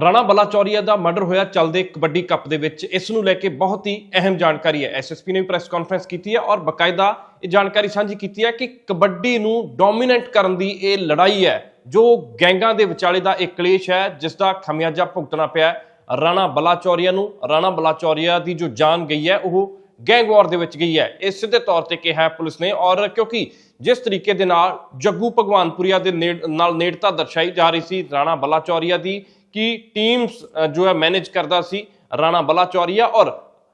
ਰਾਣਾ ਬਲਾਚੌਰੀਆ ਦਾ murder ਹੋਇਆ ਚੱਲਦੇ kabaddi cup ਦੇ ਵਿੱਚ। ਇਸ ਨੂੰ ਲੈ ਕੇ ਬਹੁਤ ਹੀ ਅਹਿਮ ਜਾਣਕਾਰੀ ਹੈ। ਐਸਐਸਪੀ ਨੇ ਵੀ ਪ੍ਰੈਸ ਕਾਨਫਰੰਸ ਕੀਤੀ ਹੈ ਔਰ ਬਕਾਇਦਾ ਇਹ ਜਾਣਕਾਰੀ ਸਾਂਝੀ ਕੀਤੀ ਹੈ ਕਿ ਕਬੱਡੀ ਨੂੰ ਡੋਮੀਨੇਟ ਕਰਨ ਦੀ ਇਹ ਲੜਾਈ ਹੈ, ਜੋ ਗੈਂਗਾਂ ਦੇ ਵਿਚਾਲੇ ਦਾ ਇੱਕ ਕਲੇਸ਼ ਹੈ, ਜਿਸ ਦਾ ਖਮਿਆਜਾ ਭੁਗਤਣਾ ਪਿਆ ਰਾਣਾ ਬਲਾਚੌਰੀਆ ਨੂੰ, ਰਾਣਾ ਬਲਾਚੌਰੀਆ ਦੀ ਜੋ ਜਾਨ ਗਈ ਹੈ, ਉਹ ਗੈਂਗ ਵਾਰ ਦੇ ਵਿੱਚ ਗਈ ਹੈ। ਇਹ ਸਿੱਧੇ ਤੌਰ ਤੇ ਕਿਹਾ ਹੈ ਪੁਲਿਸ ਨੇ ਔਰ ਕਿਉਂਕਿ ਜਿਸ ਤਰੀਕੇ ਦੇ ਨਾਲ ਜੱਗੂ ਭਗਵਾਨਪੁਰੀਆ ਦੇ ਨੇੜ- ਨਾਲ ਨੇੜਤਾ ਦਰਸਾਈ ਜਾ ਰਹੀ ਸੀ, ਰਾਣਾ ਬਲਾਚੌਰੀਆ ਦੀ ਕਿ ਟੀਮਸ ਜੋ ਹੈ ਮੈਨੇਜ ਕਰਦਾ ਸੀ ਰਾਣਾ ਬਲਾਚੌਰੀਆ ਔਰ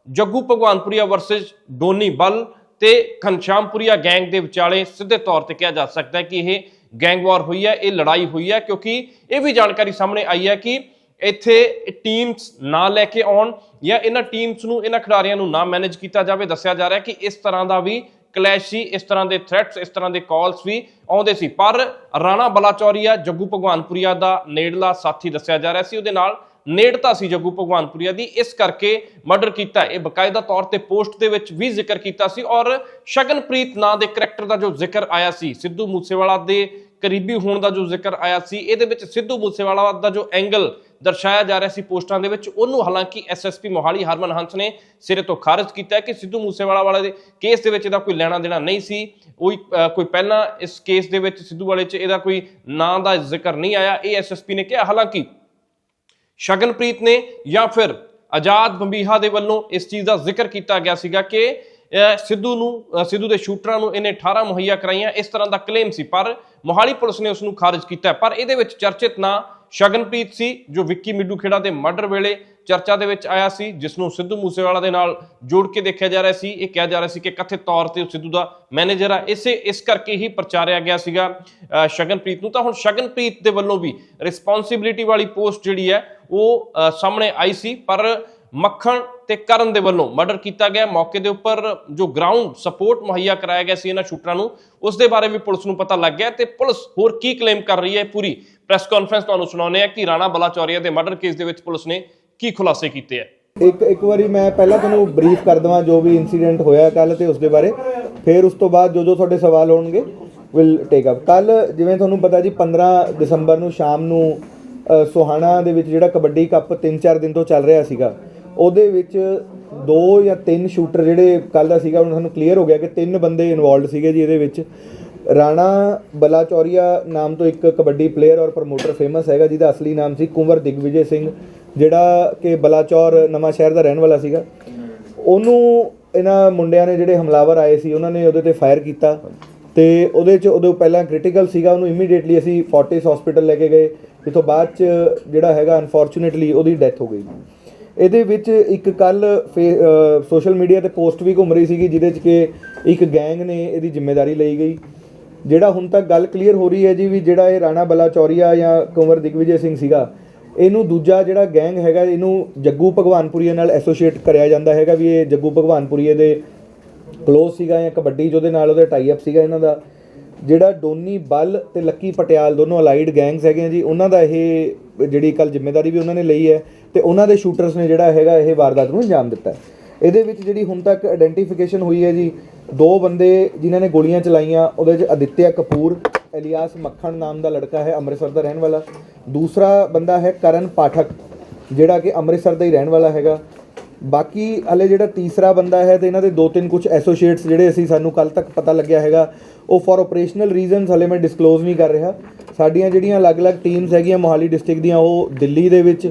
ਜੱਗੂ ਭਗਵਾਨਪੁਰੀਆ ਵਰਸਸ ਡੋਨੀ ਬਲ ਤੇ ਘਨਸ਼ਾਮਪੁਰੀਆ ਗੈਂਗ ਦੇ ਵਿਚਾਲੇ ਸਿੱਧੇ ਤੌਰ ਤੇ ਕਿਹਾ ਜਾ ਸਕਦਾ ਹੈ ਕਿ ਇਹ ਗੈਂਗ ਵਾਰ ਹੋਈ ਹੈ ਇਹ ਲੜਾਈ ਹੋਈ ਹੈ ਕਿਉਂਕਿ ਇਹ ਵੀ ਜਾਣਕਾਰੀ ਸਾਹਮਣੇ ਆਈ ਹੈ ਕਿ ਇੱਥੇ ਟੀਮਸ ਨਾ ਲੈ ਕੇ ਆਉਣ ਜਾਂ ਇਹਨਾਂ ਟੀਮਸ ਨੂੰ ਇਹਨਾਂ ਖਿਡਾਰੀਆਂ ਨੂੰ ਨਾ ਮੈਨੇਜ ਕੀਤਾ ਜਾਵੇ ਦੱਸਿਆ ਜਾ ਰਿਹਾ ਕਿ ਇਸ ਤਰ੍ਹਾਂ ਦਾ ਵੀ ਕਲੈਸ਼ ਸੀ ਇਸ ਤਰ੍ਹਾਂ ਦੇ ਥ੍ਰੈਟਸ ਇਸ ਤਰ੍ਹਾਂ ਦੇ ਕਾਲਸ ਵੀ ਆਉਂਦੇ ਸੀ। ਪਰ ਰਾਣਾ ਬਲਾਚੌਰੀਆ ਜੱਗੂ ਭਗਵਾਨਪੁਰੀਆ ਦਾ ਨੇੜਲਾ ਸਾਥੀ ਦੱਸਿਆ ਜਾ ਰਿਹਾ ਸੀ। ਉਹਦੇ ਨਾਲ ਨੇੜਤਾ ਸੀ ਜੱਗੂ ਭਗਵਾਨਪੁਰੀਆ ਦੀ। ਇਸ ਕਰਕੇ ਮਰਡਰ ਕੀਤਾ। ਇਹ ਬਕਾਇਦਾ ਤੌਰ ਤੇ ਪੋਸਟ ਦੇ ਵਿੱਚ ਵੀ ਜ਼ਿਕਰ ਕੀਤਾ ਸੀ। ਔਰ ਸ਼ਗਨਪ੍ਰੀਤ ਨਾਂ ਦੇ ਕਰੈਕਟਰ ਦਾ ਜੋ ਜ਼ਿਕਰ ਆਇਆ ਸੀ, ਸਿੱਧੂ ਮੂਸੇਵਾਲਾ ਦੇ ਕਰੀਬੀ ਹੋਣ ਦਾ ਜੋ ਜ਼ਿਕਰ ਆਇਆ ਸੀ, ਇਹਦੇ ਵਿੱਚ ਸਿੱਧੂ ਮੂਸੇਵਾਲਾ ਦਾ ਜੋ ਐਂਗਲ ਦਰਸਾਇਆ ਜਾ ਰਿਹਾ ਸੀ ਪੋਸਟਾਂ ਦੇ ਵਿੱਚ, ਉਹਨੂੰ ਹਾਲਾਂਕਿ ਐਸਐਸਪੀ ਮੋਹਾਲੀ ਹਰਮਨ ਹੰਸ ਨੇ ਸਿਰੇ ਤੋਂ ਖਾਰਜ ਕੀਤਾ ਕਿ ਸਿੱਧੂ ਮੂਸੇਵਾਲਾ ਵਾਲੇ ਦੇ ਕੇਸ ਦੇ ਵਿੱਚ ਇਹਦਾ ਕੋਈ ਲੈਣਾ ਦੇਣਾ ਨਹੀਂ ਸੀ। ਕੋਈ ਕੋਈ ਪਹਿਲਾਂ ਇਸ ਕੇਸ ਦੇ ਵਿੱਚ ਸਿੱਧੂ ਵਾਲੇ 'ਚ ਇਹਦਾ ਕੋਈ ਨਾਂ ਦਾ ਜ਼ਿਕਰ ਨਹੀਂ ਆਇਆ। ਇਹ ਐਸਐਸਪੀ ਨੇ ਕਿਹਾ, ਹਾਲਾਂਕਿ ਸ਼ਗਨਪ੍ਰੀਤ ਨੇ ਜਾਂ ਫਿਰ ਆਜ਼ਾਦ ਬੰਬੀਹਾ ਦੇ ਵੱਲੋਂ ਇਸ ਚੀਜ਼ ਦਾ ਜ਼ਿਕਰ ਕੀਤਾ ਗਿਆ ਸੀਗਾ ਕਿ ਸਿੱਧੂ ਨੂੰ ਸਿੱਧੂ ਦੇ ਸ਼ੂਟਰਾਂ ਨੂੰ ਇਹਨੇ 18 ਮੁਹੱਈਆ ਕਰਾਈਆਂ, ਇਸ ਤਰ੍ਹਾਂ ਦਾ ਕਲੇਮ ਸੀ। ਪਰ ਮੋਹਾਲੀ ਪੁਲਿਸ ਨੇ ਉਸ ਨੂੰ ਖਾਰਜ ਕੀਤਾ ਪਰ ਇਹਦੇ ਵਿੱਚ ਚਰਚਿਤ ਨਾਂ ਸ਼ਗਨਪ੍ਰੀਤ ਸੀ, ਜੋ ਵਿੱਕੀ ਮਿੱਡੂ ਖੇੜਾ ਦੇ ਮਰਡਰ ਵੇਲੇ ਚਰਚਾ ਦੇ ਵਿੱਚ ਆਇਆ ਸੀ, ਜਿਸ ਨੂੰ ਸਿੱਧੂ ਮੂਸੇਵਾਲਾ ਦੇ ਨਾਲ ਜੋੜ ਕੇ ਦੇਖਿਆ ਜਾ ਰਿਹਾ ਸੀ। ਇਹ ਕਿਹਾ ਜਾ ਰਿਹਾ ਸੀ ਕਿ ਕਥਿਤ ਤੌਰ ਤੇ ਉਹ ਸਿੱਧੂ ਦਾ ਮੈਨੇਜਰ ਆ। ਇਸੇ, ਇਸ ਕਰਕੇ ਹੀ ਪ੍ਰਚਾਰਿਆ ਗਿਆ ਸੀਗਾ ਸ਼ਗਨਪ੍ਰੀਤ ਨੂੰ। ਤਾਂ ਹੁਣ ਸ਼ਗਨਪ੍ਰੀਤ ਦੇ ਵੱਲੋਂ ਵੀ ਰਿਸਪੌਂਸਿਬਿਲਿਟੀ ਵਾਲੀ ਪੋਸਟ ਜਿਹੜੀ ਹੈ, ਉਹ ਸਾਹਮਣੇ ਆਈ ਸੀ। ਪਰ ਮੱਖਣ ਤੇ ਕਰਨ ਦੇ ਵੱਲੋਂ ਮਰਡਰ ਕੀਤਾ ਗਿਆ। ਮੌਕੇ ਦੇ ਉੱਪਰ ਜੋ ਗਰਾਊਂਡ ਸਪੋਰਟ ਮੁਹੱਈਆ ਕਰਾਇਆ ਗਿਆ ਸੀ ਇਹਨਾਂ ਸ਼ੂਟਰਾਂ ਨੂੰ, ਉਸ ਦੇ ਬਾਰੇ ਵੀ ਪੁਲਿਸ ਨੂੰ ਪਤਾ ਲੱਗ ਗਿਆ ਤੇ ਪੁਲਿਸ ਹੋਰ ਕੀ ਕਲੇਮ ਕਰ ਰਹੀ ਹੈ ਪੂਰੀ ਪ੍ਰੈਸ ਕਾਨਫਰੰਸ ਤੁਹਾਨੂੰ ਸੁਣਾਉਂਦੇ ਆ ਕਿ ਰਾਣਾ ਬਲਾਚੌਰੀਆ ਦੇ ਮਰਡਰ ਕੇਸ ਦੇ ਵਿੱਚ ਪੁਲਿਸ ਨੇ ਕੀ ਖੁਲਾਸੇ ਕੀਤੇ ਆ ਇੱਕ ਇੱਕ ਵਾਰੀ ਮੈਂ ਪਹਿਲਾਂ ਤੁਹਾਨੂੰ ਬਰੀਫ ਕਰ ਦਵਾਂ ਜੋ ਵੀ ਇਨਸੀਡੈਂਟ ਹੋਇਆ ਕੱਲ ਤੇ ਉਸ ਦੇ ਬਾਰੇ। ਫਿਰ ਉਸ ਤੋਂ ਬਾਅਦ ਜੋ ਜੋ ਤੁਹਾਡੇ ਸਵਾਲ ਹੋਣਗੇ ਵਿਲ ਟੇਕ ਅਪ ਕੱਲ ਜਿਵੇਂ ਤੁਹਾਨੂੰ ਪਤਾ ਜੀ 15 ਦਸੰਬਰ ਨੂੰ ਸ਼ਾਮ ਨੂੰ ਸੋਹਾਣਾ ਦੇ ਵਿੱਚ ਜਿਹੜਾ ਕਬੱਡੀ ਕੱਪ 3-4 ਦਿਨ ਤੋਂ ਚੱਲ ਰਿਹਾ ਸੀਗਾ ਉਹਦੇ ਵਿੱਚ ਦੋ ਜਾਂ ਤਿੰਨ ਸ਼ੂਟਰ ਜਿਹੜੇ ਕੱਲ ਦਾ ਸੀਗਾ, ਹੁਣ ਸਾਨੂੰ ਕਲੀਅਰ ਹੋ ਗਿਆ ਕਿ ਤਿੰਨ ਬੰਦੇ ਇਨਵੋਲਡ ਸੀਗੇ ਜੀ ਇਹਦੇ ਵਿੱਚ। ਰਾਣਾ ਬਲਾਚੌਰੀਆ ਨਾਮ ਤੋਂ ਇੱਕ ਕਬੱਡੀ ਪਲੇਅਰ ਔਰ ਪ੍ਰਮੋਟਰ ਫੇਮਸ ਹੈਗਾ, ਜਿਹਦਾ ਅਸਲੀ ਨਾਮ ਸੀ ਕੁੰਵਰ ਦਿਗਵਿਜੇ ਸਿੰਘ, ਜਿਹੜਾ ਕਿ ਬਲਾਚੌਰ ਨਵਾਂ ਸ਼ਹਿਰ ਦਾ ਰਹਿਣ ਵਾਲਾ ਸੀਗਾ। ਉਹਨੂੰ ਇਹਨਾਂ ਮੁੰਡਿਆਂ ਨੇ ਜਿਹੜੇ ਹਮਲਾਵਰ ਆਏ ਸੀ, ਉਹਨਾਂ ਨੇ ਉਹਦੇ ਤੇ ਫਾਇਰ ਕੀਤਾ ਤੇ ਉਹਦੇ ਚ ਉਦੋਂ ਪਹਿਲਾਂ ਕ੍ਰਿਟੀਕਲ ਸੀਗਾ, ਉਹਨੂੰ ਇਮੀਡੀਏਟਲੀ ਅਸੀਂ ਫੋਰਟਿਸ ਹਸਪੀਟਲ ਲੈ ਕੇ ਗਏ, ਜਿੱਥੋਂ ਬਾਅਦ ਚ ਜਿਹੜਾ ਹੈਗਾ ਅਨਫੋਰਚੂਨੇਟਲੀ ਉਹਦੀ ਡੈਥ ਹੋ ਗਈ। ਇਹਦੇ ਵਿੱਚ ਇੱਕ ਕੱਲ ਸੋਸ਼ਲ ਮੀਡੀਆ ਤੇ ਪੋਸਟ ਵੀ ਘੁੰਮ ਰਹੀ ਸੀਗੀ, ਜਿਹਦੇ ਚ ਕਿ ਇੱਕ ਗੈਂਗ ਨੇ ਇਹਦੀ ਜ਼ਿੰਮੇਵਾਰੀ ਲਈ ਗਈ। ਜਿਹੜਾ ਹੁਣ ਤੱਕ ਗੱਲ ਕਲੀਅਰ ਹੋ ਰਹੀ ਹੈ ਜੀ ਵੀ ਜਿਹੜਾ ਇਹ ਰਾਣਾ ਬਲਾਚੌਰੀਆ ਜਾਂ ਕੁੰਵਰ ਦਿਗਵਿਜੇ ਸਿੰਘ ਸੀਗਾ, ਇਹਨੂੰ ਦੂਜਾ ਜਿਹੜਾ ਗੈਂਗ ਹੈਗਾ, ਇਹਨੂੰ ਜੱਗੂ ਭਗਵਾਨਪੁਰੀਆ ਨਾਲ ਐਸੋਸੀਏਟ ਕਰਿਆ ਜਾਂਦਾ ਹੈਗਾ ਵੀ ਇਹ ਜੱਗੂ ਭਗਵਾਨਪੁਰੀਏ ਦੇ ਕਲੋਜ਼ ਸੀਗਾ ਜਾਂ ਕਬੱਡੀ ਜਿਹਦੇ ਨਾਲ ਉਹਦੇ ਟਾਈ ਅਪ ਸੀਗਾ ਇਹਨਾਂ ਦਾ। ਜਿਹੜਾ ਡੋਨੀ ਬੱਲ ਤੇ ਲੱਕੀ ਪਟਿਆਲ ਦੋਨੋਂ ਅਲਾਈਡ ਗੈਂਗਸ ਹੈਗੇ ਆ ਜੀ, ਉਹਨਾਂ ਦਾ ਇਹ ਜਿਹੜੀ ਕੱਲ ਜ਼ਿੰਮੇਵਾਰੀ ਵੀ ਉਹਨਾਂ ਨੇ ਲਈ ਹੈ। ਤੇ ਉਹਨਾਂ ਦੇ ਸ਼ੂਟਰਸ ਨੇ ਜਿਹੜਾ ਹੈਗਾ ਇਹ ਵਾਰਦਾਤ ਨੂੰ ਅੰਜਾਮ ਦਿੱਤਾ ਹੈ। ਇਹਦੇ ਵਿੱਚ ਜਿਹੜੀ ਹੁਣ ਤੱਕ ਆਇਡੈਂਟੀਫਿਕੇਸ਼ਨ ਹੋਈ ਹੈ ਜੀ, ਦੋ ਬੰਦੇ ਜਿਨ੍ਹਾਂ ਨੇ ਗੋਲੀਆਂ ਚਲਾਈਆਂ, ਉਹਦੇ ਵਿੱਚ ਅਦਿੱਤਿਆ ਕਪੂਰ ਇਲਿਆਸ ਮੱਖਣ ਨਾਮ ਦਾ ਲੜਕਾ ਹੈ, ਅੰਮ੍ਰਿਤਸਰ ਦਾ ਰਹਿਣ ਵਾਲਾ। ਦੂਸਰਾ ਬੰਦਾ ਹੈ ਕਰਨ ਪਾਠਕ, ਜਿਹੜਾ ਕਿ ਅੰਮ੍ਰਿਤਸਰ ਦਾ ਹੀ ਰਹਿਣ ਵਾਲਾ ਹੈਗਾ। ਬਾਕੀ ਹਲੇ ਜਿਹੜਾ ਤੀਸਰਾ ਬੰਦਾ ਹੈ ਤੇ ਇਹਨਾਂ ਦੇ ਦੋ ਤਿੰਨ ਕੁਝ ਐਸੋਸੀਏਟਸ ਜਿਹੜੇ ਅਸੀਂ ਸਾਨੂੰ ਕੱਲ ਤੱਕ ਪਤਾ ਲੱਗਿਆ ਹੈਗਾ, ਉਹ ਫॉर ਆਪਰੇਸ਼ਨਲ ਰੀਜ਼ਨਸ ਹਲੇ ਮੈਂ ਡਿਸਕਲੋਜ਼ ਨਹੀਂ ਕਰ ਰਿਹਾ। ਸਾਡੀਆਂ ਜਿਹੜੀਆਂ ਅਲੱਗ-ਅਲੱਗ ਟੀਮਸ ਹੈਗੀਆਂ ਮੋਹਾਲੀ ਡਿਸਟ੍ਰਿਕਟ ਦੀਆਂ, ਉਹ ਦਿੱਲੀ ਦੇ ਵਿੱਚ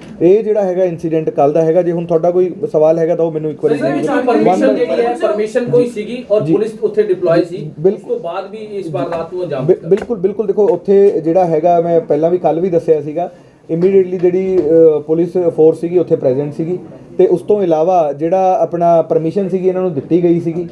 ਇਹ ਜਿਹੜਾ ਹੈਗਾ ਇਨਸੀਡੈਂਟ ਕੱਲ ਦਾ ਹੈਗਾ ਜੇ ਹੁਣ ਤੁਹਾਡਾ ਕੋਈ ਸਵਾਲ ਹੈਗਾ ਤਾਂ ਉਹ ਮੈਨੂੰ ਇੱਕ ਵਾਰੀ ਪਰਮਿਸ਼ਨ ਜਿਹੜੀ ਹੈ ਪਰਮਿਸ਼ਨ ਕੋਈ ਸੀਗੀ ਔਰ। ਪੁਲਿਸ ਉੱਥੇ ਡਿਪਲੋਏ ਸੀ? ਉਸ ਬਿਲਕੁਲ। ਤੋਂ ਬਾਅਦ ਵੀ ਇਸ ਵਾਰਦਾਤ ਨੂੰ ਅੰਜਾਮ ਬਿਲਕੁਲ ਬਿਲਕੁਲ। ਦੇਖੋ ਉੱਥੇ ਜਿਹੜਾ ਹੈਗਾ ਮੈਂ ਪਹਿਲਾਂ ਵੀ ਕੱਲ ਵੀ ਦੱਸਿਆ ਸੀਗਾ ਇਮੀਡੀਏਟਲੀ ਜਿਹੜੀ ਪੁਲਿਸ ਫੋਰਸ ਸੀਗੀ ਉੱਥੇ ਪ੍ਰੈਜ਼ੈਂਟ ਸੀਗੀ। ਤੇ ਉਸ ਤੋਂ ਇਲਾਵਾ ਜਿਹੜਾ ਆਪਣਾ ਪਰਮਿਸ਼ਨ ਸੀਗੀ ਇਹਨਾਂ ਨੂੰ ਦਿੱਤੀ ਗਈ ਸੀਗੀ।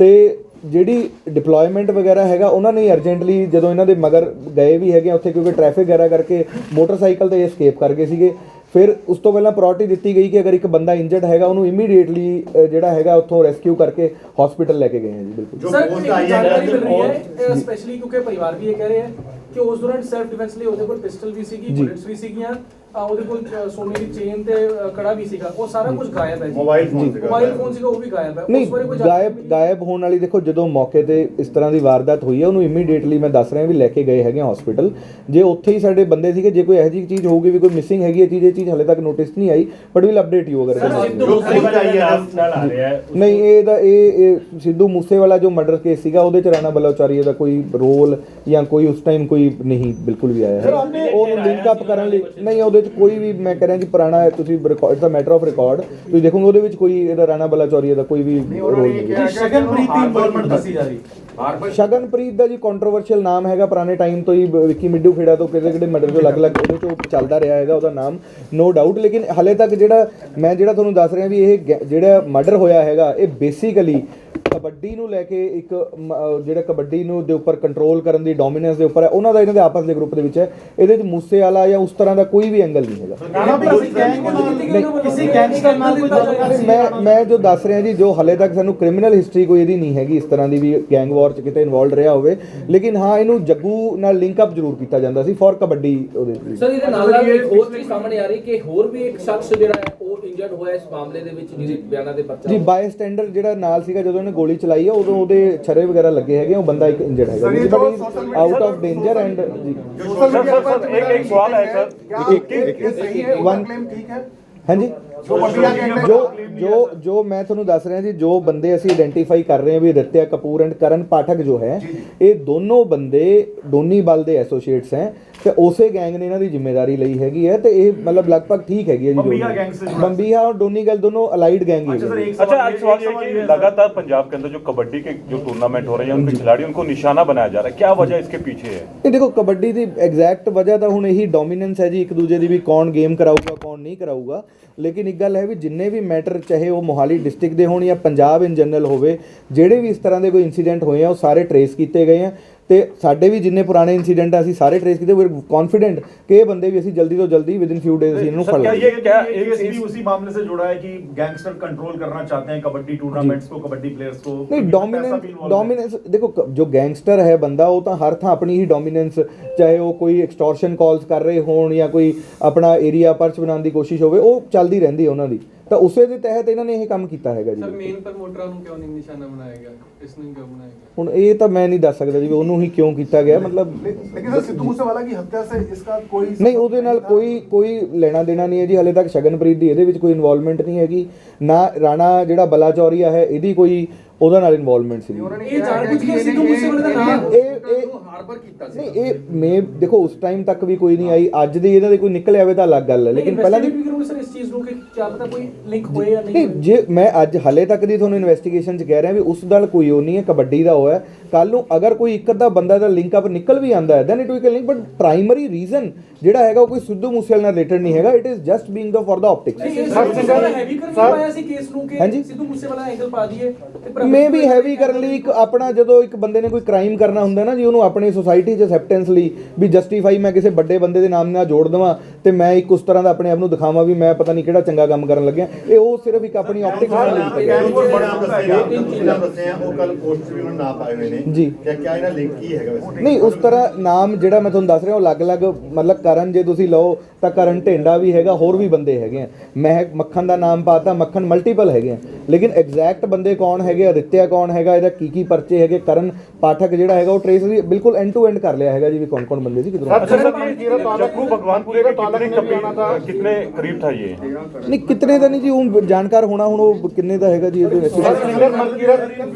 ਤੇ ਜਿਹੜੀ ਡਿਪਲੋਇਮੈਂਟ ਵਗੈਰਾ ਹੈਗਾ ਉਹਨਾਂ ਨੇ ਅਰਜੈਂਟਲੀ ਜਦੋਂ ਇਹਨਾਂ ਦੇ ਮਗਰ ਗਏ ਵੀ ਹੈਗੇ ਉੱਥੇ ਕਿਉਂਕਿ ਟ੍ਰੈਫਿਕ ਵਗੈਰਾ ਕਰਕੇ ਮੋਟਰਸਾਈਕਲ ਤੇ escape ਕਰ ਗਏ ਸੀਗੇ। ਫਿਰ ਉਸ ਤੋਂ ਪਹਿਲਾਂ ਪ੍ਰਾਇੋਰਟੀ ਦਿੱਤੀ ਗਈ ਕਿ ਅਗਰ ਇੱਕ ਬੰਦਾ ਇੰਜਰਡ ਹੈਗਾ ਉਹਨੂੰ ਇਮੀਡੀਏਟਲੀ ਜਿਹੜਾ ਹੈਗਾ ਉੱਥੋਂ ਰੈਸਕਿਊ ਕਰਕੇ ਹਸਪੀਟਲ ਲੈ ਕੇ ਗਏ ਹਾਂ ਜੀ ਬਿਲਕੁਲ ਜੋ ਇੱਕ ਆਈ ਹੈ ਜਾਣਕਾਰੀ ਮਿਲ ਰਹੀ ਬਹੁਤ- ਹੈ ਸਪੈਸ਼ਲੀ ਕਿਉਂਕਿ ਪਰਿਵਾਰ ਵੀ ਇਹ ਕਹਿ ਰਹੇ ਹੈ ਕਿ ਉਸ ਦੌਰਾਨ ਸੈਲਫ ਡਿਫੈਂਸ ਲਈ ਉਹਦੇ ਕੋਲ ਪਿਸਟਲ ਵੀ ਸੀਗੀ। ਬੁਲੇਟਸ ਵੀ ਸੀਗੀਆਂ ਉਹਦੇ ਕੋਲ ਸੋਨੇ ਦੀ ਚੇਨ ਤੇ ਕੜਾ ਵੀ ਸੀਗਾ। ਉਹ ਸਾਰਾ ਕੁਝ ਗਾਇਬ ਹੈ ਜੀ। ਮੋਬਾਈਲ ਫੋਨ ਸੀਗਾ ਮੋਬਾਈਲ ਫੋਨ ਸੀਗਾ ਉਹ ਵੀ ਗਾਇਬ ਹੈ। ਨਹੀਂ ਉਸ ਬਾਰੇ ਕੋਈ ਗਾਇਬ? ਗਾਇਬ ਹੋਣ ਵਾਲੀ ਦੇਖੋ ਜਦੋਂ ਮੌਕੇ ਤੇ ਇਸ ਤਰ੍ਹਾਂ ਦੀ ਵਾਰਦਾਤ ਹੋਈ ਹੈ ਉਹਨੂੰ ਇਮੀਡੀਏਟਲੀ ਮੈਂ ਦੱਸ ਰਿਹਾ ਵੀ ਲੈ ਕੇ ਗਏ ਹੈਗੇ ਹਸਪੀਟਲ ਜੇ ਉੱਥੇ ਹੀ ਸਾਡੇ ਬੰਦੇ ਸੀਗੇ ਜੇ ਕੋਈ ਇਹੋ ਜਿਹੀ ਚੀਜ਼ ਹੋਊਗੀ ਵੀ ਕੋਈ ਮਿਸਿੰਗ ਹੈਗੀ ਹੈ ਚੀਜ਼ ਇਹ ਚੀਜ਼ ਹਲੇ ਤੱਕ ਨੋਟਿਸ ਨਹੀਂ ਆਈ ਬਟ ਵਿਲ ਅਪਡੇਟ ਯੂ ਅਗਰ ਜੋ post ਆਈ ਹੈ ਨਾਲ ਆ ਰਿਹਾ ਹੈ। ਨਹੀਂ ਇਹ ਦਾ ਇਹ ਇਹ ਸਿੱਧੂ ਮੂਸੇ ਵਾਲਾ ਜੋ ਮਰਡਰ ਕੇਸ ਸੀਗਾ ਉਹਦੇ ਚ ਰਾਣਾ ਬਲੋਚਾਰੀ ਦਾ ਕੋਈ ਰੋਲ ਜਾਂ ਕੋਈ ਉਸ ਟਾਈਮ ਕੋਈ ਨਹੀਂ ਬਿਲਕੁਲ ਵੀ ਆਇਆ ਹੈ। ਉਹਨੂੰ ਲਿੰਕ ਅਪ ਕਰਨ ਲਈ ਨਹੀਂ ਉਹਦੇ ਚ ਕੋਈ ਵੀ ਮੈਂ ਕਹਿ ਰਿਹਾ ਕਿ ਪੁਰਾਣਾ ਹੈ, ਤੁਸੀਂ it's a matter of record ਤੁਸੀਂ ਦੇਖੋਗੇ ਉਹਦੇ ਵਿੱਚ ਕੋਈ ਇਹਦਾ ਰਾਣਾ ਬਲੋਚਾਰੀ ਦਾ ਕੋਈ ਵੀ ਰੋਲ ਨਹੀਂ ਸ਼ਗਨਪ੍ਰੀਤ ਦੀ ਇਨਵੋਲਵਮੈਂਟ ਦੱਸੀ ਜਾ ਰਹੀ। ਸ਼ਗਨਪ੍ਰੀਤ ਦਾ ਜੀ ਕੰਟਰੋਵਰਸ਼ੀਅਲ ਨਾਮ ਹੈਗਾ ਪੁਰਾਣੇ ਟਾਈਮ ਤੋਂ ਹੀ ਵਿੱਕੀ ਮਿੱਡੂ ਖੇੜਾ ਤੋਂ ਕਿਹੜੇ ਕਿਹੜੇ ਮਰਡਰ ਤੋਂ ਅਲੱਗ-ਅਲੱਗ ਉਹਦੇ ਚੋਂ ਚੱਲਦਾ ਰਿਹਾ ਹੈਗਾ ਉਹਦਾ ਨਾਮ ਨੋ ਡਾਊਟ ਲੇਕਿਨ ਹਲੇ ਤੱਕ ਜਿਹੜਾ ਮੈਂ ਜਿਹੜਾ ਤੁਹਾਨੂੰ ਦੱਸ ਰਿਹਾ ਵੀ ਇਹ ਗੈ- ਜਿਹੜਾ ਮਰਡਰ ਹੋਇਆ ਹੈਗਾ ਇਹ ਬੇਸਿਕਲੀ ਕਬੱਡੀ ਨੂੰ ਲੈ ਕੇ ਇੱਕ ਜਿਹੜਾ ਕਬੱਡੀ ਨੂੰ ਦੇ ਉੱਪਰ ਕੰਟਰੋਲ ਕਰਨ ਦੀ ਡੋਮੀਨੈਂਸ ਦੇ ਉੱਪਰ ਹੈ ਉਹਨਾਂ ਦਾ ਇਹਨਾਂ ਦੇ ਆਪਸ ਦੇ ਗਰੁੱਪ ਦੇ ਵਿੱਚ ਹੈ। ਇਹਦੇ ਵਿੱਚ ਮੂਸੇ ਵਾਲਾ ਜਾਂ ਉਸ ਤਰ੍ਹਾਂ ਦਾ ਕੋਈ ਵੀ ਐਂਗਲ ਨਹੀਂ ਹੈਗਾ। ਮੈਂ ਮੈਂ ਜੋ ਦੱਸ ਰਿਹਾ ਜੀ ਜੋ ਹਲੇ ਤੱਕ ਸਾਨੂੰ ਕ੍ਰਿਮੀਨਲ ਹਿਸਟਰੀ ਕੋਈ ਇਹਦੀ ਨਹੀਂ ਹੈਗੀ ਇਸ ਤਰ੍ਹਾਂ ਦੀ ਵੀ ਗੈਂਗ ਵਾਰ ਚ ਕਿਤੇ ਇਨਵੋਲਡ ਰਿਹਾ ਹੋਵੇ ਲੇਕਿਨ ਹਾਂ ਇਹਨੂੰ ਜੱਗੂ ਨਾਲ ਲਿੰਕ ਅਪ ਜ਼ਰੂਰ ਕੀਤਾ ਜਾਂਦਾ ਸੀ ਫॉर ਕਬੱਡੀ ਉਹਦੇ ਲਈ ਸਰ ਇਹਦੇ ਨਾਲ ਨਾਲ ਇੱਕ ਹੋਰ ਚੀਜ਼ ਸਾਹਮਣੇ ਆ ਰਹੀ ਕਿ ਹੋਰ ਵੀ ਇੱਕ ਸ਼ਖਸ ਜਿਹੜਾ ਹੈ ਉਹ ਇੰਜਰਡ ਹੋਇਆ ਇਸ ਮਾਮਲੇ ਦੇ ਵਿੱਚ ਜਿਹਦੇ ਬਿਆਨਾਂ ਦੇ ਬੱਚਾ ਜੀ ਬਾਈ ਸਟੈਂਡਰ ਜਿਹੜਾ ਨਾਲ ਸੀਗਾ ਜਦੋਂ ਉਹਨੇ ਗੋਲੀ ਚਲਾਈ ਆ ਉਦੋਂ ਉਹਦੇ ਛਰੇ ਵਗੈਰਾ ਲੱਗੇ ਹੈਗੇ ਉਹ ਬੰਦਾ ਇੱਕ ਇੰਜਰਡ ਹੈਗਾ ਜੀ ਆਊਟ ਆਫ ਡੇਂਜਰ ਐਂਡ ਜੀ ਸੋਸ਼ਲ मीडिया पर एक एक सवाल है सर एक एक सही है उनका क्लेम ठीक है हाँ जी ਜੋ ਜੋ ਜੋ ਮੈਂ ਤੁਹਾਨੂੰ ਦੱਸ ਰਿਹਾ ਜੀ ਜੋ ਬੰਦੇ ਅਸੀਂ ਆਇਡੈਂਟੀਫਾਈ ਕਰ ਰਹੇ ਹਾਂ ਵੀ ਰਿਤਿਆ ਕਪੂਰ ਐਂਡ ਕਰਨ ਪਾਠਕ ਜੋ ਹੈ ਇਹ ਦੋਨੋਂ ਬੰਦੇ ਡੋਨੀ ਬਲ ਦੇ ਐਸੋਸੀਏਟਸ ਹੈ ਤੇ ਉਸੇ ਗੈਂਗ ਨੇ ਇਹਨਾਂ ਦੀ ਜ਼ਿੰਮੇਵਾਰੀ ਲਈ ਹੈਗੀ ਹੈ ਤੇ ਇਹ ਮਤਲਬ ਲਗਭਗ ਠੀਕ ਹੈਗੀ ਹੈ ਜੀ ਬੰਬੀਹਾ ਜੋ- ਗੈਂਗ ਸੇ जुड़ा। ਬੰਬੀਹਾ और डोनी गैंग दोनों अलाइड गैंग ही अच्छा सर है एक अच्छा एक सवाल ये है कि लगातार पंजाब के अंदर जो कबड्डी के जो टूर्नामेंट हो रहे हैं उनके खिलाड़ी उनको निशाना बनाया जा रहा है क्या वजह इसके पीछे है ਇਹ ਦੇਖੋ ਕਬੱਡੀ ਦੀ ਐਗਜ਼ੈਕਟ ਵਜ੍ਹਾ ਤਾਂ ਹੁਣ ਇਹੀ ਡੋਮੀਨੈਂਸ ਹੈ ਜੀ ਇੱਕ ਦੂਜੇ ਦੀ ਵੀ ਕੌਣ ਗੇਮ ਕਰਾਊਗਾ ਕੌਣ ਨਹੀਂ ਕਰਾਊਗਾ ਲੇਕਿਨ ਇੱਕ ਗੱਲ ਹੈ ਵੀ ਜਿੰਨੇ ਵੀ ਮੈਟਰ ਚਾਹੇ ਉਹ ਮੋਹਾਲੀ ਡਿਸਟ੍ਰਿਕਟ ਦੇ ਹੋਣ ਜਾਂ ਪੰਜਾਬ ਇਨ ਜਨਰਲ ਹੋਵੇ, ਜਿਹੜੇ ਵੀ ਇਸ ਤਰ੍ਹਾਂ ਦੇ ਕੋਈ ਇਨਸੀਡੈਂਟ ਹੋਏ ਆ, ਉਹ ਸਾਰੇ ਟਰੇਸ ਕੀਤੇ ਗਏ ਆ। ਤੇ ਸਾਡੇ ਵੀ ਜਿੰਨੇ ਪੁਰਾਣੇ ਇਨਸੀਡੈਂਟ ਆ ਅਸੀਂ ਸਾਰੇ ਟਰੇਸ ਕੀਤੇ ਵੀ ਕੌਨਫੀਡੈਂਟ ਕਿ ਇਹ ਬੰਦੇ ਵੀ ਅਸੀਂ ਜਲਦੀ ਤੋਂ ਜਲਦੀ ਵਿਦਿਨ ਫਿਊ ਡੇਜ਼ ਅਸੀਂ ਇਹਨੂੰ सर, ਫੜ क्या ਲਾਂਗੇ ये क्या एक एक भी उसी मामले से जुड़ा है कि गैंगस्टर कंट्रोल करना चाहते हैं कबड्डी टूर्नामेंट्स को कबड्डी प्लेयर्स को ਨਹੀਂ क्योंकि पैसा ਡੋਮੀਨੈਂਸ भी involved है। ਡੋਮੀਨੈਂਸ ਦੇਖੋ ਕ- ਜੋ ਗੈਂਗਸਟਰ ਹੈ ਬੰਦਾ ਉਹ ਤਾਂ ਹਰ ਥਾਂ ਆਪਣੀ ਹੀ ਡੋਮੀਨੈਂਸ ਚਾਹੇ ਉਹ ਕੋਈ ਐਕਸਟੋਰਸ਼ਨ ਕਾਲਸ ਕਰ ਰਹੇ ਹੋਣ ਜਾਂ ਕੋਈ ਆਪਣਾ ਏਰੀਆ ਪਰਚ ਬਣਾਉਣ ਦੀ ਕੋਸ਼ਿਸ਼ ਹੋਵੇ ਉਹ ਚੱਲਦੀ ਰਹਿੰਦੀ ਹੈ ਉਹਨਾਂ ਦੀ ਤਾਂ ਉਸੇ ਦੇ ਤਹਿਤ ਇਹਨਾਂ ਨੇ ਇਹ ਕੰਮ ਕੀਤਾ ਹੈਗਾ ਜੀ ਸਰ ਮੇਨ ਪ੍ਰਮੋਟਰਾਂ ਨੂੰ ਕਿਉਂ ਨਹੀਂ ਨਿਸ਼ਾਨਾ ਬਣਾਇਆ ਗਿਆ ਇਸ ਨੂੰ ਕਿਉਂ ਬਣਾਇਆ ਗਿਆ ਹੁਣ ਇਹ ਤਾਂ ਮੈਂ ਨਹੀਂ ਦੱਸ ਸਕਦਾ ਜੀ ਵੀ ਉਹਨੂੰ ਹੀ ਕਿਉਂ ਕੀਤਾ ਗਿਆ ਮਤਲਬ लेकिन सर सिद्धू मूसेवाला की हत्या से इसका कोई ਨਹੀਂ ਉਹਦੇ ਨਾਲ ਕੋਈ ਕੋਈ ਲੈਣਾ ਦੇਣਾ ਨਹੀਂ ਹੈ ਜੀ ਹਲੇ ਤੱਕ ਸ਼ਗਨਪ੍ਰੀਤ ਦੀ ਇਹਦੇ ਵਿੱਚ ਕੋਈ ਇਨਵੋਲਵਮੈਂਟ ਨਹੀਂ ਹੈਗੀ ਨਾ ਰਾਣਾ ਜਿਹੜਾ ਬਲਾਚੌਰੀਆ ਹੈ ਇਹਦੀ ਕੋਈ ਉਹਦਾ ਨਾਲ ਇਨਵੋਲਵਮੈਂਟ ਸੀ ਇਹ ਜਾਣ ਬੁੱਝ ਕੇ ਸਿੱਧੂ ਮੂਸੇਵਾਲੇ ਦਾ ਨਾਮ ਇਹ ਇਹ ਹਾਰਬਰ ਕੀਤਾ ਸੀ ਨਹੀਂ ਇਹ ਮੇ ਦੇਖੋ ਉਸ ਟਾਈਮ ਤੱਕ ਵੀ ਕੋਈ ਨਹੀਂ ਆਈ ਅੱਜ ਦੀ ਇਹਨਾਂ ਦੇ ਕੋਈ ਨਿਕਲ ਆਵੇ ਤਾਂ ਅਲੱਗ ਗੱਲ ਹੈ ਲੇਕਿਨ ਪਹਿਲਾਂ ਦੀ ਵੀ ਕਰੋਗੇ ਸਰ ਇਸ ਚੀਜ਼ ਨੂੰ ਕਿ ਕੀ ਪਤਾ ਕੋਈ ਲਿੰਕ ਹੋਏ ਜਾਂ ਨਹੀਂ ਨਹੀਂ ਹੋਏ? ਜੇ ਮੈਂ ਅੱਜ ਹਲੇ ਤੱਕ ਦੀ ਤੁਹਾਨੂੰ ਇਨਵੈਸਟੀਗੇਸ਼ਨ 'ਚ ਕਹਿ ਰਿਹਾ ਵੀ ਉਸ ਨਾਲ ਕੋਈ ਉਹ ਨਹੀਂ ਹੈ ਕਬੱਡੀ ਦਾ ਉਹ ਹੈ ਕੱਲ ਨੂੰ ਅਗਰ ਕੋਈ ਇੱਕ ਅੱਧਾ ਬੰਦਾ ਦਾ ਲਿੰਕ ਅਪ ਨਿਕਲ ਵੀ ਆਂਦਾ ਹੈ then it will link but primary reason ਜਿਹੜਾ ਹੈਗਾ ਉਹ ਕੋਈ ਸਿੱਧੂ ਮੂਸੇਵਾਲੇ ਨਾਲ ਰਿਲੇਟਡ ਨਹੀਂ ਹੈਗਾ it is just being the for the optics ਨਹੀਂ ਇਹ ਸਿੱਧੂ ਮੂਸੇਵਾਲਾ ਹੈਵੀ ਕਰਨ ਲਈ ਪਾਇਆ ਸੀ ਕੇਸ ਨੂੰ ਕਿ ਹਾਂਜੀ। ਸਿੱਧੂ ਮੂਸੇਵਾਲਾ ਐਂਗਲ ਪਾ ਦਈਏ ਤੇ ਪਰ- ਮੇ ਵੀ ਹੈਵੀ ਕਰਨ ਲਈ ਇੱਕ ਆਪਣਾ ਜਦੋਂ ਇੱਕ ਬੰਦੇ ਨੇ ਕੋਈ ਕ੍ਰਾਈਮ ਕਰਨਾ ਹੁੰਦਾ ਨਾ ਜੀ ਉਹਨੂੰ ਆਪਣੀ ਸੋਸਾਇਟੀ 'ਚ ਅਸੈਪਟੈਂਸ ਲਈ ਵੀ ਜਸਟੀਫਾਈ ਮੈਂ ਕਿਸੇ ਵੱਡੇ ਬੰਦੇ ਦੇ ਨਾਮ ਨਾਲ ਜੋੜ ਦਵਾਂ ਤੇ ਮੈਂ ਇੱਕ ਉਸ ਤਰ੍ਹਾਂ ਦਾ ਆਪਣੇ ਆਪ ਨੂੰ ਦਿਖਾਵਾਂ ਵੀ ਮੈਂ ਪਤਾ ਨਹੀਂ ਕਿਹੜਾ ਚੰਗਾ ਚੰਗਾ ਕੰਮ ਕਰਨ ਲੱਗਿਆ ਇਹ ਉਹ ਸਿਰਫ ਇੱਕ ਆਪਣੀ ਆਪਟਿਕ ਨਾਲ ਲਿੰਕ ਹੈ ਜੀ। ਨਹੀਂ ਉਸ ਤਰ੍ਹਾਂ ਨਾਮ ਜਿਹੜਾ ਮੈਂ ਤੁਹਾਨੂੰ ਦੱਸ ਰਿਹਾ ਉਹ ਅਲੱਗ-ਅਲੱਗ ਮਤਲਬ ਕਰਨ ਜੇ ਤੁਸੀਂ ਲਓ ਤਾਂ ਕਰਨ ਢੇਂਡਾ ਵੀ ਹੈਗਾ ਹੋਰ ਵੀ ਬੰਦੇ ਹੈਗੇ ਆ। ਮੈਂ ਮੱਖਣ ਦਾ ਨਾਮ ਪਾਤਾ ਮੱਖਣ ਮਲਟੀਪਲ ਹੈਗੇ ਆ। ਲੇਕਿਨ ਐਗਜ਼ੈਕਟ ਬੰਦੇ ਕੌਣ ਹੈਗੇ ਅਦਿੱਤਿਆ ਕੌਣ ਹੈਗਾ ਇਹਦਾ ਕੀ ਕੀ ਪਰਚੇ ਹੈਗੇ ਕਰਨ ਪਾਠਕ ਜਿਹੜਾ ਹੈਗਾ ਉਹ ਟ੍ਰੇਸ ਵੀ ਬਿਲਕੁਲ ਐਂਡ ਟੂ ਐਂਡ ਕਰ ਲਿਆ ਹੈਗਾ ਜੀ ਵੀ ਕੌਣ ਕੌਣ ਬੰਦੇ ਸੀ ਕਿਧਰੋਂ ਨਹੀਂ ਕਿਤਨੇ ਦਾ ਨਹੀਂ ਜੀ ਉਹ ਜਾਣਕਾਰ ਹੋਣਾ ਹੁਣ ਉਹ ਕਿੰਨੇ ਦਾ ਹੈਗਾ ਜੀ ਇਹਦੇ ਵਿੱਚ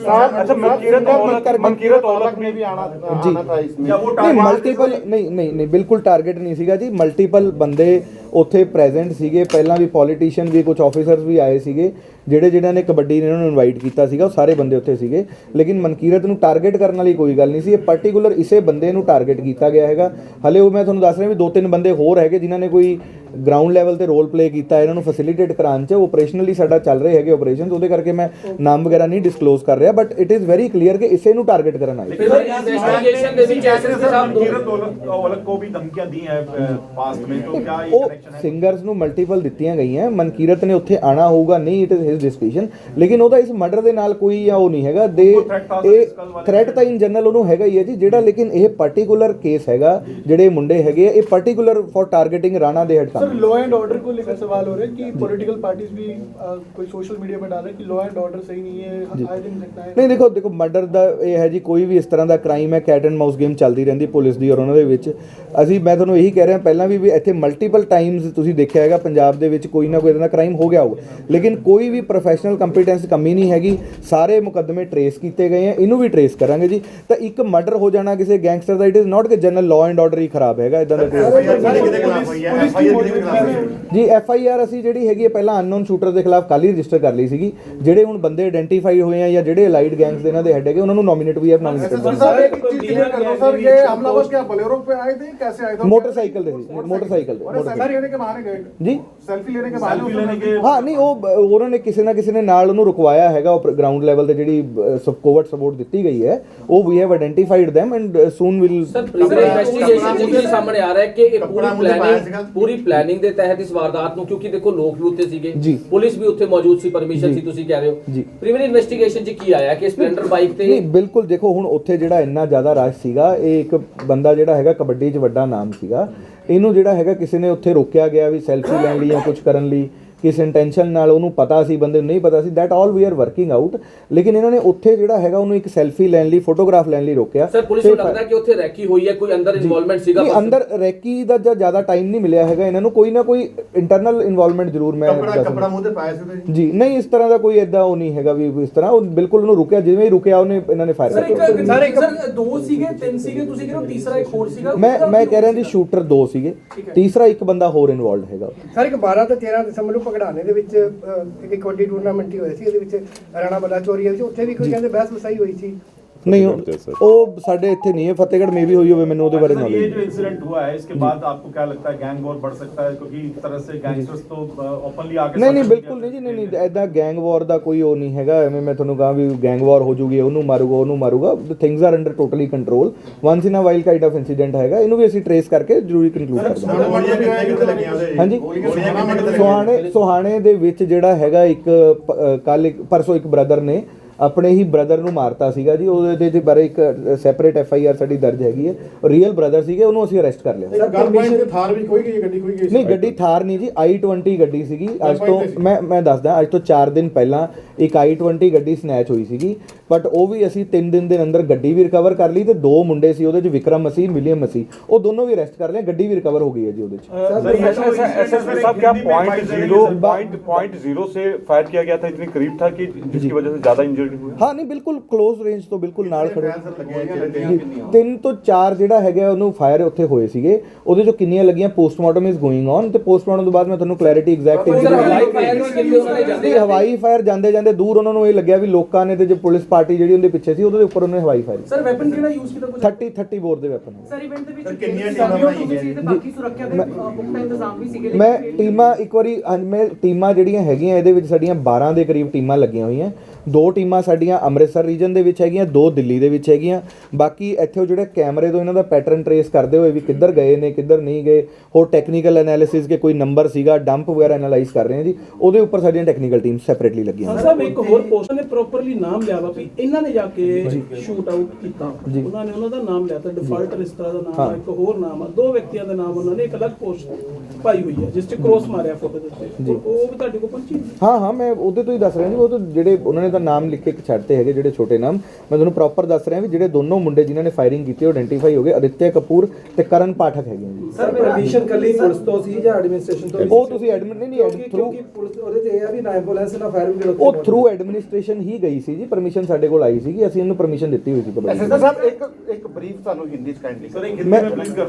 अच्छा मनकीरत औलख मनकीरत औलख में भी आना जी। आना था इसमें ਨਹੀਂ ਮਲਟੀਪਲ ਨਹੀਂ ਨਹੀਂ ਨਹੀਂ ਬਿਲਕੁਲ ਟਾਰਗੇਟ ਨਹੀਂ ਸੀਗਾ ਜੀ ਮਲਟੀਪਲ ਬੰਦੇ ਉੱਥੇ ਪ੍ਰੈਜ਼ੈਂਟ ਸੀਗੇ ਪਹਿਲਾਂ ਵੀ ਪੋਲੀਟੀਸ਼ੀਅਨ ਵੀ ਕੁਝ ਆਫੀਸਰਸ ਵੀ ਆਏ ਸੀਗੇ ਜਿਹੜੇ ਜਿਹਨਾਂ ਨੇ ਕਬੱਡੀ ਨੇ ਉਹਨਾਂ ਨੂੰ ਇਨਵਾਈਟ ਕੀਤਾ ਸੀਗਾ ਉਹ ਸਾਰੇ ਬੰਦੇ ਉੱਥੇ ਸੀਗੇ। ਲੇਕਿਨ ਮਨਕੀਰਤ ਨੂੰ ਟਾਰਗੇਟ ਕਰਨ ਵਾਲੀ ਕੋਈ ਗੱਲ ਨਹੀਂ ਸੀ। ਇਹ ਪਾਰਟਿਕੂਲਰ ਇਸੇ ਬੰਦੇ ਨੂੰ ਟਾਰਗੇਟ ਕੀਤਾ ਗਿਆ ਹੈਗਾ। ਹਲੇ ਉਹ ਮੈਂ ਤੁਹਾਨੂੰ ਦੱਸ ਰਿਹਾ ਵੀ ਦੋ ਤਿੰਨ ਬੰਦੇ ਹੋਰ ਹੈਗੇ ਜਿਨ੍ਹਾਂ ਨੇ ਕੋਈ ਗਰਾਊਂਡ ਲੈਵਲ ਤੇ ਰੋਲ ਪਲੇ ਕੀਤਾ ਇਹਨਾਂ ਨੂੰ ਫੈਸਿਲਿਟੇਟ ਕਰਾਉਣ ਚ। ਆਪਰੇਸ਼ਨਲੀ ਸਾਡਾ ਚੱਲ ਰਹੇ ਹੈਗੇ ਆਪਰੇਸ਼ਨਸ ਉਹਦੇ ਕਰਕੇ ਮੈਂ ਨਾਮ ਵਗੈਰਾ ਨਹੀਂ ਡਿਸਕਲੋਜ਼ ਕਰ ਰਿਹਾ but it is very clear ਕਿ ਇਸੇ ਨੂੰ ਟਾਰਗੇਟ ਕਰਨ ਆਈ ਇਨਵੈਸਟੀਗੇਸ਼ਨ ਦੇ ਵਿੱਚ ਐਸੇ ਸਾਹਿਬ ਦੋਲਕ ਕੋ ਵੀ ਧਮਕੀਆਂ ਦੀ ਹੈ ਪਾਸਟ ਮੇਂ ਤੋਂ ਕਿਆ ਇਹ ਕਨੈਕਸ਼ਨ ਹੈ? ਸਿੰਗਰਸ ਨੂੰ ਮਲਟੀਪਲ ਦਿੱਤੀਆਂ ਗਈਆਂ। ਮਨਕੀਰਤ ਨੇ ਉੱਥੇ ਆਣਾ ਹੋਊਗਾ ਨਹੀਂ ਇਟ ਇਜ਼ ਇਜ਼ ਡਿਸਕ੍ਰਿਸ਼ਨ ਲੇਕਿਨ ਉਹਦਾ ਇਸ ਮਰਡਰ ਦੇ ਨਾਲ ਕੋਈ ਜਾਂ ਉਹ ਨਹੀਂ ਹੈਗਾ। ਦੇ ਇਹ ਥ੍ਰੈਟ ਤਾਂ ਇਨ ਜਨਰਲ ਉਹਨੂੰ ਹੈਗਾ ਹੀ ਹੈ ਜੀ ਜਿਹੜਾ ਲੇਕਿਨ ਇਹ ਪਾਰਟਿਕੂਲਰ ਕੇਸ ਹੈਗਾ ਜਿਹੜੇ ਮੁੰਡੇ ਹੈਗੇ ਇਹ ਪਾਰਟਿਕੂਲਰ ਫॉर ਟਾਰਗੇਟਿੰਗ ਰਾਣਾ ਦੇ head sir law and order ਕੋ लेकर सवाल हो रहे हैं कि पॉलिटिकल पार्टीज भी कोई सोशल मीडिया पर डाल रहे हैं कि लॉ एंड ऑर्डर सही नहीं है आए दिन ਨਹੀਂ ਦੇਖੋ ਦੇਖੋ ਮਰਡਰ ਦਾ ਇਹ ਹੈ ਜੀ ਕੋਈ ਵੀ ਇਸ ਤਰ੍ਹਾਂ ਦਾ ਕ੍ਰਾਈਮ ਹੈ ਕੈਟ ਐਂਡ ਮਾਊਸ ਗੇਮ ਚੱਲਦੀ ਰਹਿੰਦੀ ਪੁਲਿਸ ਦੀ ਔਰ ਉਹਨਾਂ ਦੇ ਵਿੱਚ। ਅਸੀਂ ਮੈਂ ਤੁਹਾਨੂੰ ਇਹੀ ਕਹਿ ਰਿਹਾ ਪਹਿਲਾਂ ਵੀ ਇੱਥੇ ਮਲਟੀਪਲ ਟਾਈਮਸ ਤੁਸੀਂ ਦੇਖਿਆ ਹੈਗਾ ਪੰਜਾਬ ਦੇ ਵਿੱਚ ਕੋਈ ਨਾ ਕੋਈ ਇਦਾਂ ਕ੍ਰਾਈਮ ਹੋ ਗਿਆ ਹੋਊਗਾ ਲੇਕਿਨ ਕੋਈ ਵੀ ਪ੍ਰੋਫੈਸ਼ਨਲ ਕੰਪੀਟੈਂਸ ਕਮੀ ਨਹੀਂ ਹੈਗੀ ਸਾਰੇ ਮੁਕੱਦਮੇ ਟਰੇਸ ਕੀਤੇ ਗਏ ਆ ਇਹਨੂੰ ਵੀ ਟਰੇਸ ਕਰਾਂਗੇ ਜੀ ਤਾਂ ਇੱਕ ਮਰਡਰ ਹੋ ਜਾਣਾ ਕਿਸੇ ਗੈਂਗਸਟਰ ਦਾ ਇਟ ਇਜ਼ ਨਾਟ ਕਿ ਜਨਰਲ ਲਾਅ ਐਂਡ ਆਰਡਰ ਹੀ ਖਰਾਬ ਹੈਗਾ ਇਦਾਂ ਦਾ ਕੋਈ ਕਿਹਦੇ ਖਿਲਾਫ ਹੋਈ ਹੈ ਐਫਆਈਆਰ ਕਿਹਦੇ ਖਿਲਾਫ ਹੋਈ ਹੈ ਜੀ ਐਫ ਆਈ ਆਰ ਅਸੀਂ ਜਿਹੜੀ ਹੈਗੀ ਹੈ ਪਹਿਲਾਂ ਅਨਨੋਨ ਸ਼ੂਟਰ ਦੇ ਖਿਲਾਫ ਕੱਲ੍ਹ ਹੀ ਰਜਿਸਟਰ ਕਰ ਲਈ ਸੀਗੀ ਜਿਹੜੇ ਹੁਣ ਬੰਦੇ ਆਇਡੈਂਟੀਫਾਈ ਹੋਏ ਆ ਜਾਂ ਜਿਹੜੇ ਅਲਾਈਡ ਗੈਂਗਸ ਦੇ ਇਹਨਾਂ ਦੇ ਹੈਡ ਹੈਗੇ ਉਹਨਾਂ ਨੂੰ ਨੋਮੀਨੇਟ ਵੀ ਹੈ ਨੋਮੀਨੇਟਡ सर साहब एक चीज क्लियर कर दो सर ये हमलावर क्या बोलेरो पे आए थे कैसे आए थे ਮੋਟਰਸਾਈਕਲ ਦੇ ਸੀ ਮੋਟਰਸਾਈਕਲ ਦੇ और ਮੋਟਰਸਾਈਕਲ सेल्फी लेने के बहाने गए ਜੀ सेल्फी लेने के बहाने सेल्फी लेने के ਹਾਂ ਕਿਸੇ ਨਾ ਕਿਸੇ ਨੇ ਨਾਲ ਉਹਨੂੰ ਰੁਕਵਾਇਆ ਹੈਗਾ ਉਹ ਗਰਾਊਂਡ ਲੈਵਲ ਤੇ ਜਿਹੜੀ ਕੋਵਰਟ ਸਪੋਰਟ ਦਿੱਤੀ ਗਈ ਹੈ ਉਹ ਵੀ have identified them and soon will sir investigation ਕੀ ਸਾਹਮਣੇ ਆ ਰਿਹਾ ਹੈ ਕਿ ਇਹ ਪੂਰੀ। ਪਲੈਨਿੰਗ ਪੂਰੀ ਪਲੈਨਿੰਗ ਦੇ ਤਹਿਤ ਇਸ ਵਾਰਦਾਤ ਨੂੰ ਕਿਉਂਕਿ ਦੇਖੋ ਲੋਕ ਵੀ ਉੱਥੇ ਸੀਗੇ। ਪੁਲਿਸ ਵੀ ਉੱਥੇ ਮੌਜੂਦ ਸੀ ਪਰਮਿਸ਼ਨ। ਸੀ ਤੁਸੀਂ ਕਹਿ ਰਹੇ ਹੋ ਜੀ। ਪ੍ਰੀਵੀਅਸ ਇਨਵੈਸਟੀਗੇਸ਼ਨ ਚ ਕੀ ਆਇਆ ਕਿ ਸਪਲੈਂਡਰ ਬਾਈਕ ਤੇ ਨਹੀਂ ਬਿਲਕੁਲ ਦੇਖੋ ਹੁਣ ਉੱਥੇ ਜਿਹੜਾ ਇੰਨਾ ਜ਼ਿਆਦਾ ਰਸ਼ ਸੀਗਾ ਇਹ ਇੱਕ ਬੰਦਾ ਜਿਹੜਾ ਹੈਗਾ ਕਬੱਡੀ 'ਚ ਵੱਡਾ ਨਾਮ ਸੀਗਾ ਇਹਨੂੰ ਜਿਹੜਾ ਹੈਗਾ ਕਿਸੇ ਨੇ ਉੱਥੇ ਰੋਕਿਆ ਗਿਆ ਵੀ ਸੈਲਫੀ ਲੈਣ ਲਈ ਜਾਂ ਕੁਝ ਕਰਨ ਲਈ ਕਿਸ ਇੰਟੈਂਸ਼ਨ ਨਾਲ ਉਹਨੂੰ ਪਤਾ ਸੀ ਬੰਦੇ ਨੂੰ ਨਹੀਂ ਪਤਾ ਸੀ that all we are working out ਲੇਕਿਨ ਇਹਨਾਂ ਨੇ ਉੱਥੇ ਜਿਹੜਾ ਹੈਗਾ ਉਹਨੂੰ ਇੱਕ ਸੈਲਫੀ ਲੈਣ ਲਈ ਫੋਟੋਗ੍ਰਾਫ ਲੈਣ ਲਈ ਰੋਕਿਆ। ਸਰ ਪੁਲਿਸ ਨੂੰ ਲੱਗਦਾ ਕਿ ਉੱਥੇ ਰੈਕੀ ਹੋਈ ਹੈ ਕੋਈ ਅੰਦਰ ਇਨਵੋਲਵਮੈਂਟ ਸੀਗਾ ਨਹੀਂ? ਅੰਦਰ ਰੈਕੀ ਦਾ ਜਾਂ ਜ਼ਿਆਦਾ ਟਾਈਮ ਨਹੀਂ ਮਿਲਿਆ ਹੈਗਾ ਇਹਨਾਂ ਨੂੰ ਕੋਈ ਨਾ ਕੋਈ ਇੰਟਰਨਲ ਇਨਵੋਲਵਮੈਂਟ ਜ਼ਰੂਰ ਮੈਂ ਕੱਪੜਾ ਕੱਪੜਾ ਮੂੰਹ ਤੇ ਪਾਇਆ ਸੀ ਜੀ ਨਹੀਂ ਇਸ ਤਰ੍ਹਾਂ ਦਾ ਕੋਈ ਐਦਾਂ ਉਹ ਨਹੀਂ ਹੈਗਾ ਵੀ ਇਸ ਤਰ੍ਹਾਂ ਉਹ ਬਿਲਕੁਲ ਉਹਨੂੰ ਰੁਕਿਆ ਜਿਵੇਂ ਹੀ ਰੁਕਿਆ ਉਹਨੇ ਇਹਨਾਂ ਨੇ ਫਾਇਰ ਸਰ ਕੀਤਾ। ਸਰ ਇੱਕ ਸਰ ਦੋ ਸੀਗੇ ਤਿੰਨ ਸੀਗੇ ਤੁਸੀਂ ਕਹਿੰਦੇ ਹੋ ਤੀਸਰਾ ਇੱਕ ਹੋਰ ਸੀਗਾ ਮੈਂ ਮੈਂ ਕਹਿ ਰਿਹਾ ਜੀ ਸ਼ੂਟਰ ਦੋ ਸੀਗੇ। ਤੀਸਰਾ ਇੱਕ ਬੰਦਾ ਹੋਰ ਇਨਵੋਲਡ ਹੈਗਾ। ਸਰ ਇੱਕ 12 ਤੇ 13 ਦਸੰਬਰ ਨੂੰ ਪਗੜਾਣੇ ਦੇ ਵਿੱਚ ਅਹ, ਇੱਕ ਕਬੱਡੀ ਟੂਰਨਾਮੈਂਟ ਹੀ ਹੋਇਆ ਸੀ ਇਹਦੇ ਵਿੱਚ ਰਾਣਾ ਬੱਲਾ ਚੋਰੀ ਸੀ ਉੱਥੇ ਵੀ ਕੋਈ ਕਹਿੰਦੇ ਬਹਿਸ ਵਸਾਈ ਹੋਈ ਸੀ। ਨਹੀਂ ਉਹ- ਉਹ ਸਾਡੇ ਇੱਥੇ ਨਹੀਂ ਹੈ ਫਤਿਹਗੜ੍ਹ ਮੇ ਵੀ ਹੋਈ ਹੋਵੇ ਮੈਨੂੰ ਉਹਦੇ ਬਾਰੇ सर, ये ਨੌਲੇਜ जो इंसिडेंट हुआ है इसके बाद आपको क्या लगता है गैंग वॉर बढ़ सकता है क्योंकि इस तरह से गैंगस्टर्स तो ओपनली आके ਨਹੀਂ ਨਹੀਂ सामने ਬਿਲਕੁਲ ਨਹੀਂ ਜੀ ਨਹੀਂ ਨਹੀਂ ਐਦਾਂ ਗੈਂਗ ਵਾਰ ਦਾ ਕੋਈ ਉਹ ਨਹੀਂ ਹੈਗਾ ਐਵੇਂ ਮੈਂ ਤੁਹਾਨੂੰ ਕਹਾਂ ਵੀ ਗੈਂਗ ਵਾਰ ਹੋ ਜੂਗੀ ਉਹਨੂੰ ਮਾਰੂਗਾ ਉਹਨੂੰ ਮਾਰੂਗਾ things are under totally control once in a while kind of incident ਹੈਗਾ ਇਹਨੂੰ ਵੀ ਅਸੀਂ ਟਰੇਸ ਕਰਕੇ ਜ਼ਰੂਰੀ ਕੰਕਲੂਡ ਕਰ ਦਾਂਗੇ ਹੁਣ ਗੋਲੀਆਂ ਕਿੱਥੇ ਕਿੱਥੇ ਲੱਗੀਆਂ ਉਹਦੇ ਹਾਂਜੀ ਗੋਲੀਆਂ ਕਿੱਥੇ ਕਿੱਥੇ ਸੁਹਾਣੇ ਲੱਗੀਆਂ ਸੁਹਾਣੇ ਦੇ ਵਿੱਚ ਜਿਹੜਾ ਹੈਗਾ ਇੱਕ ਕੱਲ ਇੱਕ ਪਰਸੋਂ ਇੱਕ ਬ੍ਰਦਰ ਨੇ ਆਪਣੇ ਹੀ ਬ੍ਰਦਰ ਨੂੰ ਮਾਰਤਾ ਸੀਗਾ ਜੀ ਉਹਦੇ ਦੇ ਬਾਰੇ ਇੱਕ ਸੈਪਰੇਟ ਐਫ ਆਈ ਆਰ ਸਾਡੀ ਦਰਜ ਹੈਗੀ ਹੈ ਰੀਅਲ ਬ੍ਰਦਰ ਸੀਗੇ ਉਹਨੂੰ ਅਸੀਂ ਅਰੈਸਟ ਕਰ ਲਿਆ सर गन पॉइंट ਤੇ ਥਾਰ ਵੀ ਕੋਈ ਗਈ ਗੱਡੀ ਕੋਈ ਗਈ ਨਹੀਂ ਗੱਡੀ ਥਾਰ ਨਹੀਂ ਜੀ i20 ਗੱਡੀ ਸੀਗੀ ਅੱਜ ਤੋਂ ਮੈਂ ਮੈਂ ਦੱਸਦਾ ਅੱਜ ਤੋਂ 4 ਦਿਨ ਪਹਿਲਾਂ ਇੱਕ i20 ਗੱਡੀ ਸਨੈਚ ਹੋਈ ਸੀਗੀ ਬਟ ਉਹ ਵੀ ਅਸੀਂ 3 ਦਿਨ ਦੇ ਅੰਦਰ ਗੱਡੀ ਵੀ ਰਿਕਵਰ ਕਰ ਲਈ ਤੇ ਦੋ ਮੁੰਡੇ ਸੀ ਉਹਦੇ ਚ ਵਿਕਰਮ ਮਸੀਹ ਵਿਲੀਅਮ ਮਸੀਹ ਉਹ ਦੋਨੋਂ ਵੀ ਅਰੈਸਟ ਕਰ ਲਏ ਗੱਡੀ ਵੀ ਰਿਕਵਰ ਹੋ ਗਈ ਹੈ ਜੀ ਉਹਦੇ ਚ सर एसएसपी साहब क्या point zero point point zero से फायर किया गया था इतनी करीब था कि जिसकी वजह से ज्यादा इंजर्ड ਹਾਂ? ਨਹੀਂ ਬਿਲਕੁਲ ਕਲੋਜ਼ ਰੇਂਜ ਤੋਂ ਬਿਲਕੁਲ ਨਾਲ ਖੜੇ ਤਿੰਨ ਤੋਂ ਚਾਰ ਜਿਹੜਾ ਹੈਗਾ ਉਹਨੂੰ ਫਾਇਰ ਉੱਥੇ ਹੋਏ ਸੀਗੇ। ਉਹਦੇ ਚੋਂ ਕਿੰਨੀਆਂ ਲੱਗੀਆਂ? ਪੋਸਟਮਾਰਟਮ ਇਜ਼ ਗੋਇੰਗ ਔਨ ਤੇ ਪੋਸਟਮਾਰਟਮ ਤੋਂ ਬਾਅਦ ਮੈਂ ਤੁਹਾਨੂੰ ਕਲੈਰਿਟੀ ਐਗਜ਼ੈਕਟ ਹਵਾਈ ਫਾਇਰ ਜਾਂਦੇ ਜਾਂਦੇ ਦੂਰ ਉਹਨਾਂ ਨੂੰ ਇਹ ਲੱਗਿਆ ਵੀ ਲੋਕਾਂ ਨੇ ਤੇ ਜੋ ਪੁਲਿਸ ਪਾਰਟੀ ਜਿਹੜੀ ਉਹਦੇ ਪਿੱਛੇ ਸੀ ਉਹਦੇ ਉੱਪਰ ਉਹਨੇ ਹਵਾਈ ਫਾਇਰ ਸਰ ਵੈਪਨ ਕਿਹੜਾ ਯੂਜ਼ ਕੀਤਾ 30 30 ਬੋਰ ਦੇ ਵੈਪਨ ਸਰ ਇਵੈਂਟ ਦੇ ਵਿੱਚ ਕਿੰਨੀਆਂ ਟੀਮਾਂ ਬਣਾਈਆਂ ਤੇ ਬਾਕੀ ਸੁਰੱਖਿਆ ਦੇ ਪੁਖਤਾ ਇੰਤਜ਼ਾਮ ਵੀ ਸੀਗੇ ਮੈਂ ਟੀਮਾਂ ਇੱਕ ਵਾਰੀ ਮੈਂ ਟੀਮਾਂ ਜਿਹੜੀਆਂ ਹੈਗੀਆਂ ਇਹਦੇ ਵਿੱਚ ਸਾਡੀਆਂ 12 ਦੇ ਕਰੀਬ ਟੀਮਾਂ ਲੱਗੀਆਂ ਹੋਈਆਂ। ਦੋ ਟੀਮਾਂ ਸਾਡੀਆਂ ਅੰਮ੍ਰਿਤਸਰ ਰੀਜਨ ਦੇ ਵਿੱਚ ਹੈਗੀਆਂ ਦੋ ਦਿੱਲੀ ਦੇ ਵਿੱਚ ਹੈਗੀਆਂ। ਬਾਕੀ ਇੱਥੇ ਉਹ ਜਿਹੜੇ ਕੈਮਰੇ ਤੋਂ ਇਹਨਾਂ ਦਾ ਪੈਟਰਨ ਟਰੇਸ ਕਰਦੇ ਹੋਏ ਵੀ ਕਿੱਧਰ ਗਏ ਨੇ ਕਿੱਧਰ ਨਹੀਂ ਗਏ ਹੋਰ ਟੈਕਨੀਕਲ ਐਨਾਲਿਸਿਸ ਕੇ ਕੋਈ ਨੰਬਰ ਸੀਗਾ ਡੰਪ ਵਗੈਰਾ ਐਨਾਲਾਈਜ਼ ਕਰ ਰਹੇ ਹਾਂ ਜੀ ਉਹਦੇ ਉੱਪਰ ਸਾਡੀਆਂ ਟੈਕਨੀਕਲ ਟੀਮ ਸੈਪਰੇਟਲੀ ਲੱਗੀਆਂ ਹੋਈਆਂ ਸਾਹਿਬ ਇੱਕ ਹੋਰ ਪੋਸਟ ਨੇ ਪ੍ਰੋਪਰਲੀ ਨਾਮ ਲਿਆ ਵਾ ਵੀ ਇਹਨਾਂ ਨੇ ਜਾ ਕੇ ਸ਼ੂਟ ਆਊਟ ਕੀਤਾ। ਉਹਨਾਂ ਨੇ ਉਹਨਾਂ ਦਾ ਨਾਮ ਲਿਆ ਤਾਂ ਡਿਫਾਲਟਰ ਇਸ ਤਰ੍ਹਾਂ ਦਾ ਨਾਮ ਆ ਇੱਕ ਹੋਰ ਨਾਮ ਆ। ਦੋ ਵਿਅਕਤੀਆਂ ਦਾ ਨਾਮ ਉਹਨਾਂ ਨੇ ਇੱਕ ਅਲੱਗ ਪੋਸਟ ਪਾਈ ਹੋਈ ਹੈ ਜਿਸ 'ਚ ਕ੍ਰੋਸ ਮਾਰਿਆ ਫੋਟੋ ਦੇ ਉੱਤੇ। ਉਹ ਵੀ ਤੁਹਾਡੇ ਕੋਲ ਪਹੁੰਚੀ? ਹਾਂ ਹਾਂ ਮੈਂ ਉਹਦੇ ਤੋਂ ਹੀ ਦੱਸ ਰਿਹਾ ਜੀ ਉਹ ਤਾਂ ਜਿਹੜੇ ਉਹਨਾਂ ਨੇ ਤਾਂ ਨਾਮ ਲਿਖ ਇੱਕ ਛੱਡਤੇ ਹੈਗੇ ਜਿਹੜੇ ਛੋਟੇ ਨਾਮ। ਮੈਂ ਤੁਹਾਨੂੰ ਪ੍ਰੋਪਰ ਦੱਸ ਰਿਹਾ ਵੀ ਜਿਹੜੇ ਦੋਨੋਂ ਮੁੰਡੇ ਜਿਨ੍ਹਾਂ ਨੇ ਫਾਇਰਿੰਗ ਕੀਤੀ ਉਹ ਆਇਡੈਂਟੀਫਾਈ ਹੋ ਗਏ। ਅਦਿੱਤਿਆ ਕਪੂਰ ਤੇ ਕਰਨ ਪਾਠਕ ਹੈਗੇ ਜੀ। ਸਰ ਪਰਮਿਸ਼ਨ ਕੱਲੀ ਪੁਲਿਸ ਤੋਂ ਸੀ ਜਾਂ ਐਡਮਿਨਿਸਟ੍ਰੇਸ਼ਨ ਤੋਂ? ਉਹ ਤੁਸੀਂ ਐਡਮਿਨ ਨਹੀਂ ਨਹੀਂ ਥਰੂ ਪੁਲਿਸ ਉਹਦੇ ਤੇ ਇਹ ਆ ਵੀ ਨਾ ਐਂਬੂਲੈਂਸ ਨਾ ਫਾਇਰ ਬ੍ਰਿਗੇਡ ਉਹ ਥਰੂ ਐਡਮਿਨਿਸਟ੍ਰੇਸ਼ਨ ਹੀ ਗਈ ਸੀ ਜੀ। ਪਰਮਿਸ਼ਨ ਸਾਡੇ ਕੋਲ ਆਈ ਸੀ ਕਿ ਅਸੀਂ ਇਹਨੂੰ ਪਰਮਿਸ਼ਨ ਦਿੱਤੀ ਹੋਈ ਸੀ ਕਬੱਡੀ ਸਾਹਿਬ ਇੱਕ ਇੱਕ ਬਰੀਫ ਤੁਹਾਨੂੰ ਹਿੰਦੀ ਚ ਕਾਈਂਡਲੀ ਸਰ ਹਿੰਦੀ ਮੈਂ ਪਲੀਜ਼ ਕਰ